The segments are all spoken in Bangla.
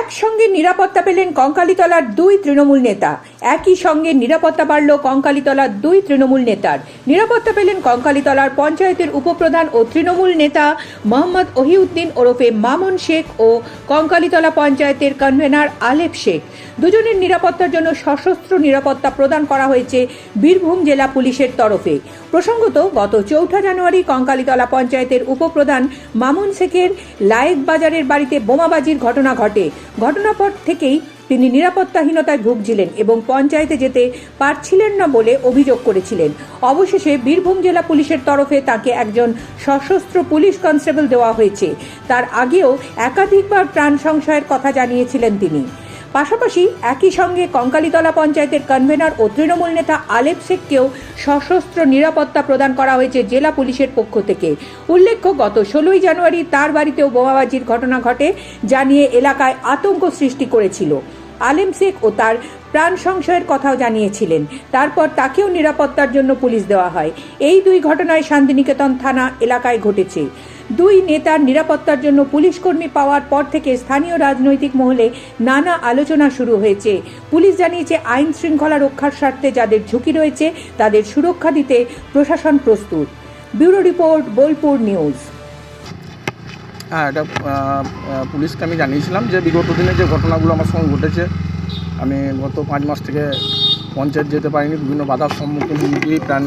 একসঙ্গে নিরাপত্তা পেলেন কঙ্কালীতলার দুই তৃণমূল নেতা। একই সঙ্গে নিরাপত্তা বাড়ল কঙ্কালীতলার দুই তৃণমূল নেতার। নিরাপত্তা পেলেন কঙ্কালীতলার পঞ্চায়েতের উপপ্রধান ও তৃণমূল নেতা মোহাম্মদ ওহিউদ্দিন ওরফে মামুন শেখ ও কঙ্কালীতলা পঞ্চায়েতের কনভেনার আলেপ শেখ। দুজনের নিরাপত্তার জন্য সশস্ত্র নিরাপত্তা প্রদান করা হয়েছে বীরভূম জেলা পুলিশের তরফে। প্রসঙ্গত, গত চৌঠা জানুয়ারি কঙ্কালীতলা পঞ্চায়েতের উপপ্রধান মামুন শেখের লায়েক বাজারের বাড়িতে বোমাবাজির ঘটনা ঘটে। ঘটনার পর থেকেই তিনি নিরাপত্তাহীনতায় ভুগছিলেন এবং পঞ্চায়েতে যেতে পারছিলেন না বলে অভিযোগ করেছিলেন। অবশেষে বীরভূম জেলা পুলিশের তরফে তাকে একজন সশস্ত্র পুলিশ কনস্টেবল দেওয়া হয়েছে। তার আগেও একাধিকবার প্রাণ সংশয়ের কথা জানিয়েছিলেন তিনি। পাশাপাশি একই সঙ্গে কঙ্কালীতলা পঞ্চায়েতের কনভেনর ও তৃণমূল নেতা আলেপ শেখকেও সশস্ত্র নিরাপত্তা প্রদান করা হয়েছে জেলা পুলিশের পক্ষ থেকে। উল্লেখ্য, গত ষোলোই জানুয়ারি তার বাড়িতেও বোমাবাজির ঘটনা ঘটে, যা নিয়ে এলাকায় আতঙ্ক সৃষ্টি করেছিল। আলেম শেখ ও তার প্রাণ সংশয়ের কথাও জানিয়েছিলেন। তারপর তাকেও নিরাপত্তার জন্য পুলিশ দেওয়া হয়। এই দুই ঘটনায় শান্তিনিকেতন থানা এলাকায় ঘটেছে। দুই নেতার নিরাপত্তার জন্য পুলিশ কর্মী পাওয়ার পর থেকে স্থানীয় রাজনৈতিক মহলে নানা আলোচনা শুরু হয়েছে। পুলিশ জানিয়েছে, আইন শৃঙ্খলা রক্ষার স্বার্থে যাদের ঝুঁকি রয়েছে, তাদের সুরক্ষা দিতে প্রশাসন প্রস্তুত। Bureau report, Bolpur news. হ্যাঁ এটা পুলিশকে আমি জানিয়েছিলাম যে বিগত দিনে যে ঘটনাগুলো আমার সঙ্গে ঘটেছে, আমি গত পাঁচ মাস থেকে পঞ্চায়েত যেতে পারিনি, বিভিন্ন বাধার সম্মুখীন হুমকি প্রাণ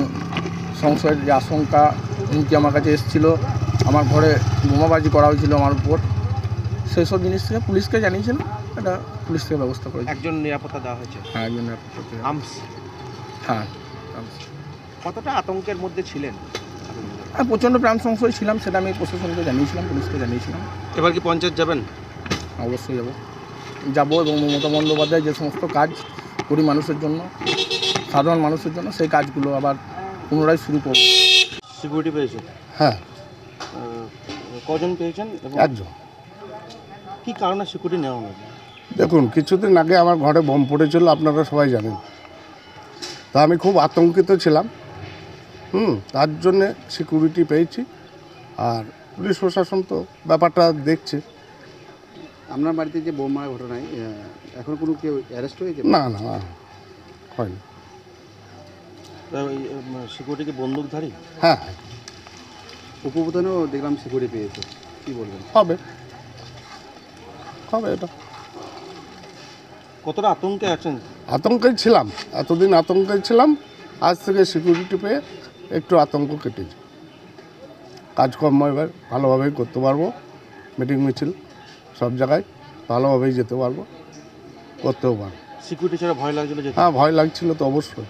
সংশয়ের যে আশঙ্কা, হুমকি আমার কাছে এসেছিল। আমার ঘরে বোমাবাজি করা হয়েছিল আমার উপর। সেই সব জিনিস থেকে পুলিশকে জানিয়েছিলাম এটা পুলিশ থেকে ব্যবস্থা করেছে। একজন নিরাপত্তা দেওয়া হয়েছে। হ্যাঁ একজন নিরাপত্তা। আমস হ্যাঁ কতটা আতঙ্কের মধ্যে ছিলেন? হ্যাঁ প্রচণ্ড প্রাণ সংশয় ছিলাম সেটা আমি প্রশাসনকে জানিয়েছিলাম পুলিশকে জানিয়েছিলাম। এবার কি পঞ্চায়েত যাবেন? অবশ্যই যাব। যাব এবং মমতা বন্দ্যোপাধ্যায় যে সমস্ত কাজ করি মানুষের জন্য সাধারণ মানুষের জন্য সেই কাজগুলো আবার পুনরায় শুরু করব। সিকিউরিটি পেয়েছেন হ্যাঁ। কজন পেয়েছেন এবং একজন। কি কারণে সিকিউরিটি নেওয়া হলো? দেখুন কিছুদিন আগে আমার ঘরে বোম পড়েছিল আপনারা সবাই জানেন। তা আমি খুব আতঙ্কিত ছিলাম। হুম তার জন্যে সিকিউরিটি পেয়েছি। আর পুলিশ প্রশাসন তো ব্যাপারটা দেখছে। আপনার বাড়িতে যে বোমা ঘটনায় এখন কোনো কেউ অ্যারেস্ট হয়েছে? না না না হয়নি। সিকিউরিটি কি বন্দুকধারী? হ্যাঁ। উপপ্রধানও দেখলাম সিকিউরিটি পেয়েছে। কি বলবেন? হবে। হবে এটা। কতটা আতঙ্কে আছেন? আতঙ্কে ছিলাম। এতদিন আতঙ্কে ছিলাম। আজ থেকে সিকিউরিটি পেয়ে একটু আতঙ্ক কেটেছে কাজকর্ম এবার ভালোভাবেই করতে পারব। মিটিং মিছিল সব জায়গায় ভালোভাবেই যেতে পারব। করতেও পারব। সিকিউরিটি ছাড়া ভয় লাগছিল হ্যাঁ ভয় লাগছিল তো অবশ্যই।